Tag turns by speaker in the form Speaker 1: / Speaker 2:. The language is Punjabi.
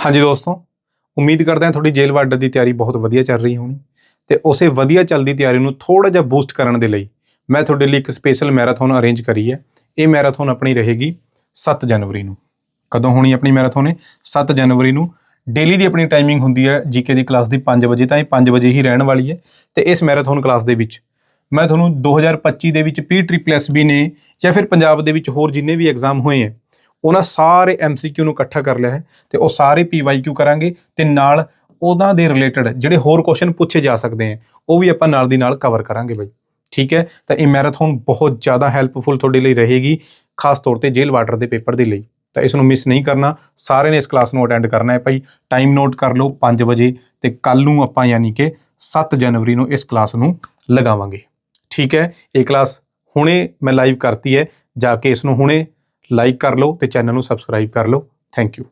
Speaker 1: ਹਾਂਜੀ ਦੋਸਤੋ, ਉਮੀਦ ਕਰਦੇ ਹਾਂ ਤੁਹਾਡੀ ਜੇਲ੍ਹ ਵਾਰਡ ਦੀ ਤਿਆਰੀ ਬਹੁਤ ਵਧੀਆ ਚੱਲ ਰਹੀ ਹੋਣੀ ਤੇ ਉਸੇ ਵਧੀਆ ਚੱਲਦੀ ਤਿਆਰੀ ਨੂੰ ਥੋੜਾ ਜਿਹਾ ਬੂਸਟ ਕਰਨ ਦੇ ਲਈ ਮੈਂ ਤੁਹਾਡੇ ਲਈ ਇੱਕ ਸਪੈਸ਼ਲ ਮੈਰਾਥਨ ਅਰੇਂਜ ਕਰੀ ਹੈ। ਇਹ ਮੈਰਾਥਨ ਆਪਣੀ ਰਹੇਗੀ 7 ਜਨਵਰੀ ਨੂੰ। ਕਦੋਂ ਹੋਣੀ ਆਪਣੀ ਮੈਰਾਥਨ ਇਹ? 7 ਜਨਵਰੀ ਨੂੰ। ਡੇਲੀ ਦੀ ਆਪਣੀ ਟਾਈਮਿੰਗ ਹੁੰਦੀ ਹੈ ਜੀਕੇ ਦੀ ਕਲਾਸ ਦੀ 5 ਵਜੇ ਤਾਂ ਇਹ 5 ਵਜੇ ਹੀ ਰਹਿਣ ਵਾਲੀ ਹੈ ਤੇ ਇਸ ਮੈਰਾਥਨ ਕਲਾਸ ਦੇ ਵਿੱਚ ਮੈਂ ਤੁਹਾਨੂੰ 2025 ਦੇ ਵਿੱਚ ਪੀ ਟ੍ਰਿਪਲ ਐਸਬੀ ਨੇ ਜਾਂ ਫਿਰ ਪੰਜਾਬ ਦੇ ਵਿੱਚ ਹੋਰ ਜਿੰਨੇ ਵੀ ਐਗਜ਼ਾਮ ਹੋਏ ਹੈ ਉਹਨਾਂ ਸਾਰੇ ਐਮਸੀਕਿਊ ਨੂੰ ਇਕੱਠਾ ਕਰ ਲਿਆ ਹੈ ਤੇ ਉਹ ਸਾਰੇ ਪੀਵਾਈਕਿਊ ਕਰਾਂਗੇ ਤੇ ਨਾਲ ਉਹਨਾਂ ਦੇ ਰਿਲੇਟਡ ਜਿਹੜੇ ਹੋਰ ਕੁਐਸਚਨ ਪੁੱਛੇ ਜਾ ਸਕਦੇ ਆ ਉਹ ਵੀ ਆਪਾਂ ਨਾਲ ਦੀ ਨਾਲ ਕਵਰ ਕਰਾਂਗੇ ਬਾਈ। ਠੀਕ ਹੈ? ਤਾਂ ਇਹ ਮੈਰਾਥਨ ਬਹੁਤ ਜ਼ਿਆਦਾ ਹੈਲਪਫੁਲ ਤੁਹਾਡੇ ਲਈ ਰਹੇਗੀ, ਖਾਸ ਤੌਰ ਤੇ ਜੇਲ੍ਹ ਵਾਟਰ ਦੇ ਪੇਪਰ ਦੇ ਲਈ। ਤਾਂ ਇਸ ਨੂੰ ਮਿਸ ਨਹੀਂ ਕਰਨਾ। ਸਾਰਿਆਂ ਨੇ ਇਸ ਕਲਾਸ ਨੂੰ ਅਟੈਂਡ ਕਰਨਾ ਹੈ ਭਾਈ। ਟਾਈਮ ਨੋਟ ਕਰ ਲਓ 5 ਵਜੇ ਤੇ ਕੱਲ ਨੂੰ ਆਪਾਂ ਯਾਨੀ ਕਿ 7 ਜਨਵਰੀ ਨੂੰ ਇਸ ਕਲਾਸ ਨੂੰ ਲਗਾਵਾਂਗੇ। ਠੀਕ ਹੈ? ਇਹ ਕਲਾਸ ਹੁਣੇ ਮੈਂ ਲਾਈਵ ਕਰਤੀ ਹੈ, ਜਾ ਕੇ ਇਸ ਨੂੰ ਹੁਣੇ ਲਾਈਕ ਕਰ ਲਓ ਤੇ ਚੈਨਲ ਨੂੰ ਸਬਸਕ੍ਰਾਈਬ ਕਰ ਲਓ। Thank you